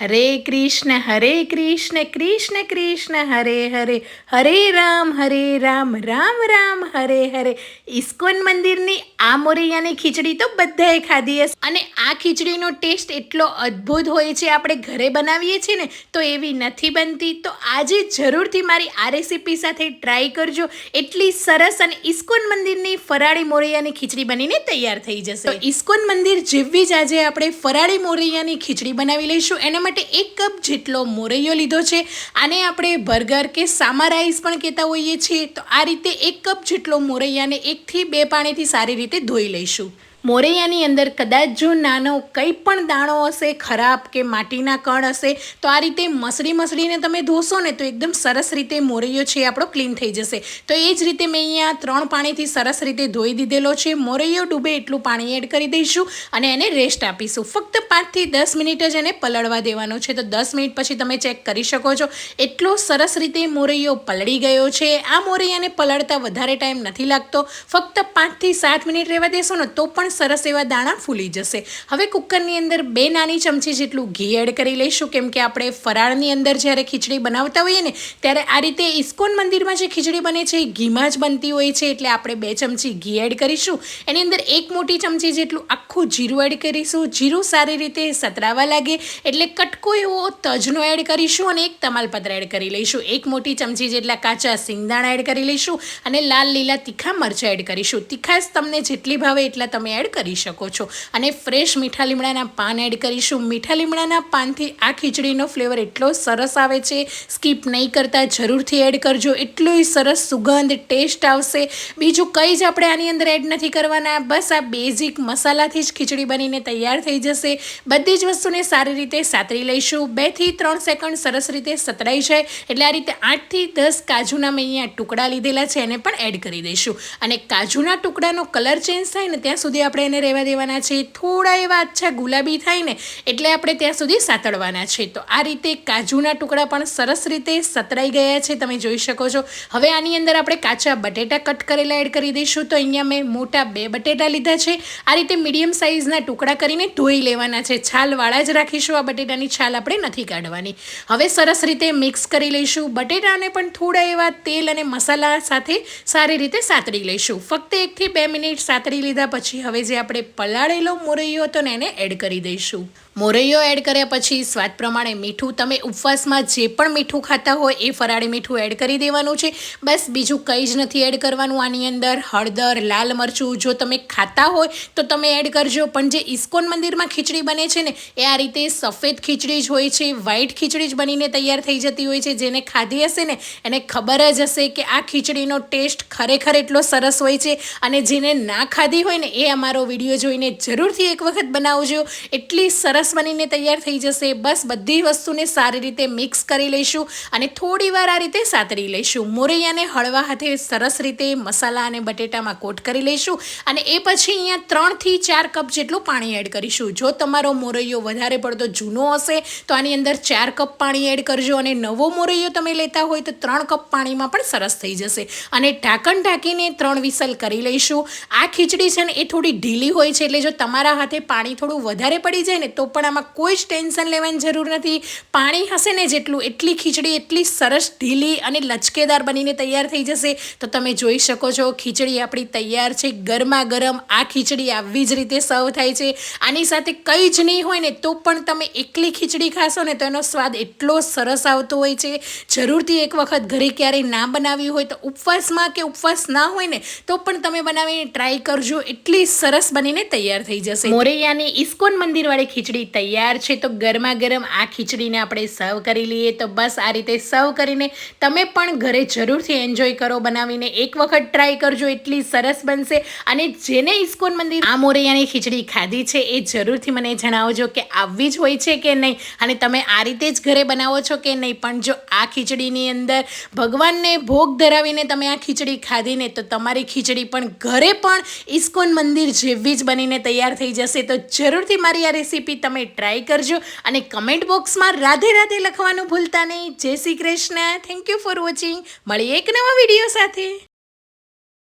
હરે કૃષ્ણ હરે કૃષ્ણ કૃષ્ણ કૃષ્ણ હરે હરે હરે રામ હરે રામ રામ રામ હરે હરે ISKCON મંદિરની આ મોરૈયાની ખીચડી તો બધાએ ખાધી હશે. અને આ ખીચડીનો ટેસ્ટ એટલો અદ્ભુત હોય છે, આપણે ઘરે બનાવીએ છીએ ને, તો એવી નથી બનતી. તો આજે જરૂરથી મારી આ રેસીપી સાથે ટ્રાય કરજો. એટલી સરસ અને ઇસ્કોન મંદિરની ફરાળી મોરૈયાની ખીચડી બનીને તૈયાર થઈ જશે. તો ઇસ્કોન મંદિર જેવી જ આજે આપણે ફરાળી મોરૈયાની ખીચડી બનાવી લઈશું. એના માટે એક કપ જેટલો મોરૈયો લીધો છે. આને આપણે બર્ગર કે સામા રાઈસ પણ કહેતા હોઈએ છીએ. તો આ રીતે એક કપ જેટલો મોરૈયાને એકથી બે પાણીથી સારી રીતે ધોઈ લઈશું. મોરૈયાની અંદર કદાચ જો નાનો કંઈ પણ દાણો હશે, ખરાબ કે માટીના કણ હશે, તો આ રીતે મસળી મસળીને તમે ધોશો ને તો એકદમ સરસ રીતે મોરૈયો છે આપણો ક્લીન થઈ જશે. તો એ જ રીતે મેં અહીંયા ત્રણ પાણીથી સરસ રીતે ધોઈ દીધેલો છે. મોરૈયો ડૂબે એટલું પાણી એડ કરી દઈશું અને એને રેસ્ટ આપીશું. ફક્ત પાંચથી દસ મિનિટ જ એને પલળવા દેવાનો છે. તો દસ મિનિટ પછી તમે ચેક કરી શકો છો. એટલો સરસ રીતે મોરૈયો પલળી ગયો છે. આ મોરૈયાને પલળતા વધારે ટાઈમ નથી લાગતો. ફક્ત પાંચથી સાત મિનિટ રહેવા દેશો ને તો પણ સરસ એવા દાણા ફૂલી જશે. હવે કુકરની અંદર બે નાની ચમચી જેટલું ઘી એડ કરી લઈશું. કેમ કે આપણે ફરાળની અંદર જ્યારે ખીચડી બનાવતા હોઈએ ને, ત્યારે આ રીતે ઇસ્કોન મંદિરમાં જે ખીચડી બને છે, એ ઘીમાં જ બનતી હોય છે, એટલે આપણે બે ચમચી ઘી એડ કરીશું. એની અંદર એક મોટી ચમચી જેટલું આખું જીરું એડ કરીશું. જીરું સારી રીતે સતરાવા લાગે, એટલે કટકો એવો તજનો એડ કરીશું અને એક તમાલપત્ર એડ કરી લઈશું. એક મોટી ચમચી જેટલા કાચા સિંગદાણા એડ કરી લઈશું અને લાલ લીલા તીખા મરચાં એડ કરીશું. તીખાશ તમને જેટલી ભાવે એટલા તમે એડ કરી શકો છો. અને ફ્રેશ મીઠા લીમડાના પાન એડ કરીશું. મીઠા લીમડાના પાનથી આ ખીચડીનો ફ્લેવર એટલો સરસ આવે છે. સ્કીપ નહીં કરતા, જરૂરથી એડ કરજો. એટલો સરસ સુગંધ ટેસ્ટ આવશે. બીજું કંઈ જ આપણે આની અંદર એડ નથી કરવાના. બસ આ બેઝિક મસાલાથી જ ખીચડી બનીને તૈયાર થઈ જશે. બધી જ વસ્તુને સારી રીતે સાતરી લઈશું. બેથી ત્રણ સેકન્ડ સરસ રીતે સતરાઈ જાય. એટલે આ રીતે આઠથી દસ કાજુના મેં અહીંયા ટુકડા લીધેલા છે, એને પણ એડ કરી દઈશું. અને કાજુના ટુકડાનો કલર ચેન્જ થાય ને ત્યાં સુધી આપણે એને રહેવા દેવાના છે. થોડા એવા અચ્છા ગુલાબી થાય ને, એટલે આપણે ત્યાં સુધી સાતળવાના છે. તો આ રીતે કાજુના ટુકડા પણ સરસ રીતે સતરાઈ ગયા છે, તમે જોઈ શકો છો. હવે આની અંદર આપણે કાચા બટેટા કટ કરેલા એડ કરી દઈશું. તો અહીંયા મેં મોટા બે બટેટા લીધા છે. આ રીતે મીડિયમ સાઇઝના ટુકડા કરીને ધોઈ લેવાના છે. છાલવાળા જ રાખીશું. આ બટેટાની છાલ આપણે નથી કાઢવાની. હવે સરસ રીતે મિક્સ કરી લઈશું. બટેટાને પણ થોડા એવા તેલ અને મસાલા સાથે સારી રીતે સાતળી લઈશું. ફક્ત એકથી બે મિનિટ સાતળી લીધા પછી હવે જે આપણે પલાળેલો મોરૈયો હતો ને એને એડ કરી દઈશું. મોરૈયો એડ કર્યા પછી સ્વાદ પ્રમાણે મીઠું, તમે ઉપવાસમાં જે પણ મીઠું ખાતા હોય એ ફરાળી મીઠું એડ કરી દેવાનું છે. બસ બીજું કંઈ જ નથી એડ કરવાનું આની અંદર. હળદર, લાલ મરચું, જો તમે ખાતા હોય તો તમે એડ કરજો. પણ જે ઇસ્કોન મંદિરમાં ખીચડી બને છે ને, એ આ રીતે સફેદ ખીચડી જ હોય છે, વ્હાઈટ ખીચડી જ બનીને તૈયાર થઈ જતી હોય છે. જેને ખાધી હશે ને, એને ખબર જ હશે કે આ ખીચડીનો ટેસ્ટ ખરેખર એટલો સરસ હોય છે. અને જેને ના ખાધી હોય ને, એ અમારો વીડિયો જોઈને જરૂરથી એક વખત બનાવજો. એટલી સરસ સરસ બનીને તૈયાર થઈ જશે. બસ બધી વસ્તુને સારી રીતે મિક્સ કરી લઈશું અને થોડી વાર આ રીતે સાતરી લઈશું. મોરૈયાને હળવા હાથે સરસ રીતે મસાલા અને બટેટામાં કોટ કરી લઈશું અને એ પછી અહીંયા ત્રણથી ચાર કપ જેટલું પાણી એડ કરીશું. જો તમારો મોરૈયો વધારે પડતો જૂનો હશે, તો આની અંદર ચાર કપ પાણી એડ કરજો અને નવો મોરૈયો તમે લેતા હોય તો ત્રણ કપ પાણીમાં પણ સરસ થઈ જશે. અને ઢાંકણ ઢાંકીને ત્રણ વિસલ કરી લઈશું. આ ખીચડી છે ને એ થોડી ઢીલી હોય છે, એટલે જો તમારા હાથે પાણી થોડું વધારે પડી જાય ને તો પણ આમાં કોઈ જ ટેન્શન લેવાની જરૂર નથી. પાણી હશે ને જેટલું, એટલી ખીચડી, એટલી સરસ ઢીલી અને લચકેદાર બનીને તૈયાર થઈ જશે. તો તમે જોઈ શકો છો, ખીચડી આપણી તૈયાર છે. ગરમા ગરમ આ ખીચડી આવી જ રીતે સર્વ થાય છે. આની સાથે કંઈ જ નહીં હોય ને તો પણ તમે એકલી ખીચડી ખાશો ને તો એનો સ્વાદ એટલો સરસ આવતો હોય છે. જરૂરથી એક વખત ઘરે ક્યારેય ના બનાવી હોય તો ઉપવાસમાં કે ઉપવાસ ના હોય ને તો પણ તમે બનાવીને ટ્રાય કરજો. એટલી સરસ બનીને તૈયાર થઈ જશે. મોરૈયાની ઇસ્કોન મંદિરવાળી ખીચડી તૈયાર છે, તો ગરમા ગરમ આ ખીચડીને આપણે સર્વ કરી લઈએ. તો બસ આ રીતે સર્વ કરીને તમે પણ ઘરે જરૂરથી એન્જોય કરો. બનાવીને એક વખત ટ્રાય કરજો, એટલી સરસ બનશે. અને જેને ઇસ્કોન મંદિર આ મોરૈયાની ખીચડી ખાધી છે, એ જરૂરથી મને જણાવજો કે આવી જ હોય છે કે નહીં. અને તમે આ રીતે જ ઘરે બનાવો છો કે નહીં. પણ જો આ ખીચડીની અંદર ભગવાનને ભોગ ધરાવીને તમે આ ખીચડી ખાધીને, તો તમારી ખીચડી પણ ઘરે પણ ઇસ્કોન મંદિર જેવી જ બનીને તૈયાર થઈ જશે. તો જરૂરથી મારી આ રેસીપી તમે ટ્રાય કરજો અને કમેન્ટ બોક્સમાં રાધે રાધે લખવાનું ભૂલતા નહીં. Jai Shri Krishna. Thank you for watching મળીએ એક નવા વીડિયો સાથે.